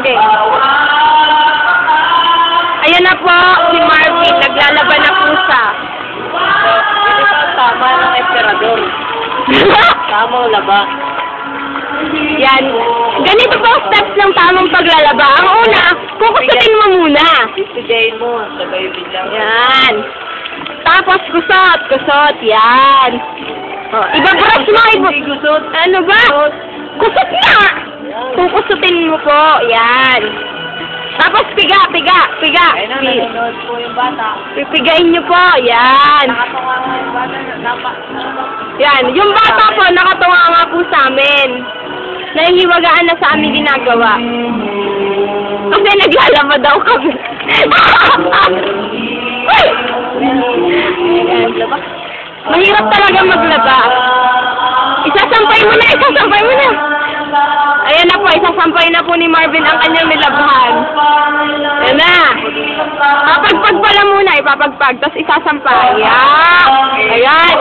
Okay. Ayan na po, si Marvin, naglalaban na pusa. Ganito tama ng esperador. Tama o laba. Yan. Ganito po ang steps ng tamang paglalaba. Ang una, kukusutin mo muna. Istigayin mo, sabay biglang. Yan. Tapos kusot, kusot. Yan. Oh, ibabrush mo. Hindi gusot. Ano ba? Kusot nga! Kukusutin mo po. Yan. Tapos piga, piga, piga. Ayun nanonood po yung bata. Pipigain niyo po. Yan. Nakatunga nga yung bata. Napa. Yan. Yung bata po, nakatunga nga po sa amin. Nahihiwagaan na sa amin ginagawa. Kasi naglalaba daw kami. Mahirap talaga maglaba. Isasampay mo na, isasampay mo na. Ayan na po, ni Marvin ang kanyang nilabhan. Ayan na. Papagpag pala muna, ipapagpag, tapos isasampay. Ayan. Ayan.